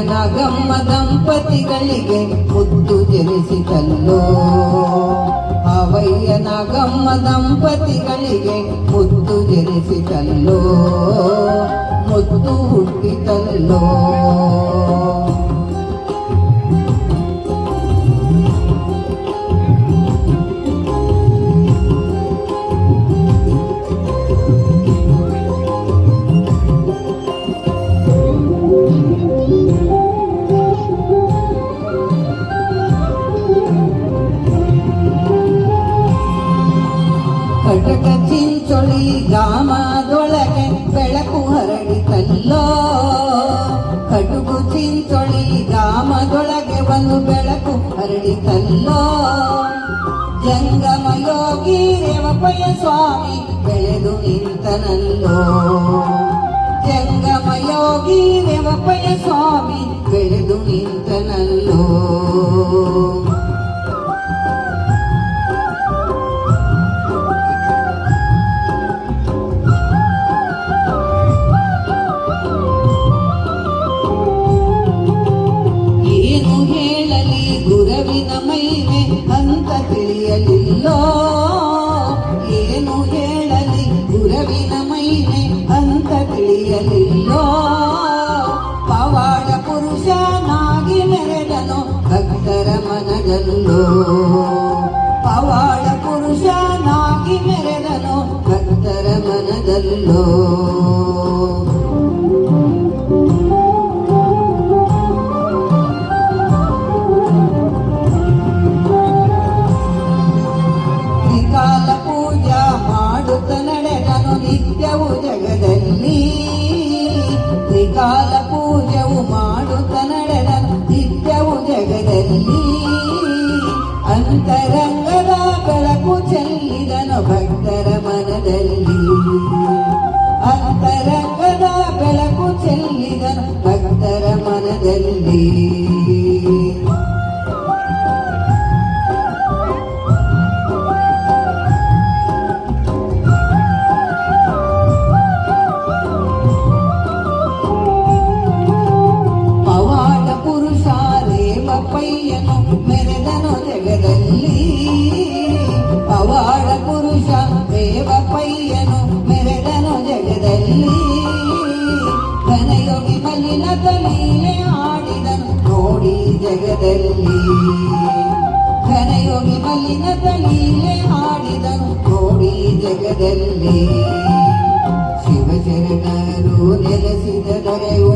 ನಾಗಮ್ಮ ದಂಪತಿಗಳಿಗೆ ಮುದ್ದು ಜನಿಸಿತಲ್ಲೋ. ಅವಯ್ಯ ನಾಗಮ್ಮ ದಂಪತಿಗಳಿಗೆ ಮುದ್ದು ಜನಿಸಿತಲ್ಲೋ. ಮುದ್ದು ಹುಟ್ಟಿತಲ್ಲೋ. ಕಟಕ ಚಿಂಚೊಳಿ ಗಾಮದೊಳಗೆ ಬೆಳಕು ಹರಡಿತಲ್ಲೋ ಕಟುಕು ಚಿಂಚೊಳಿ ಗಾಮದೊಳಗೆ ಒಂದು ಬೆಳಕು ಹರಡಿತಲ್ಲೋ ಜಂಗಮ ಯೋಗಿ ರೇವಪಯ ಸ್ವಾಮಿ ಬೆಳೆದು ನಿಂತನಲ್ಲೋ ಗುರವಿನ ಮೈನೆ ಅಂತ ತಿಳಿಯಲಿಲ್ಲೋ? ಪವಾಡ ಪುರುಷನಾಗಿ ಮೆರೆದನು ಭಕ್ತರ ಮನದಲ್ಲೋ? ಪವಾಡ ಪುರುಷನಾಗಿ ಮೆರೆದನು ಭಕ್ತರ ಮನದಲ್ಲೋ? ನಡೆದನು ನಿತ್ಯವು ಜಗದಲ್ಲಿ ತ್ರಿಕಾಲ ಪೂಜವು ಮಾಡುತ್ತ ನಡೆದನು ನಿತ್ಯವು ಜಗದಲ್ಲಿ ಅಂತರಂಗದ ಬೆಳಕು ಚೆಲ್ಲಿದನು ಭಕ್ತರ ಮನದಲ್ಲಿ ಅಂತರಂಗದ ಬೆಳಕು ಚೆಲ್ಲಿದನು ಭಕ್ತರ ಮನದಲ್ಲಿ ರೇವಪ್ಪಯ್ಯನು ಮೆರೆದನು ಜಗದಲ್ಲಿ ಪವಾಡ ಪುರುಷ ರೇವಪ್ಪಯ್ಯನು ಮೆರೆದನು ಜಗದಲ್ಲಿ ಘನಯೋಗಿ ಮಲಿನ ತಲೀಲೆ ಆಡಿದನು ನೋಡಿ ಜಗದಲ್ಲಿ. ಘನಯೋಗಿ ಮಲಿನ ತಲೀಲೆ ಆಡಿದನು ನೋಡಿ ಜಗದಲ್ಲಿ. ಶಿವಶರಣರು ನೆಲೆಸಿದ ದೊರೆಯು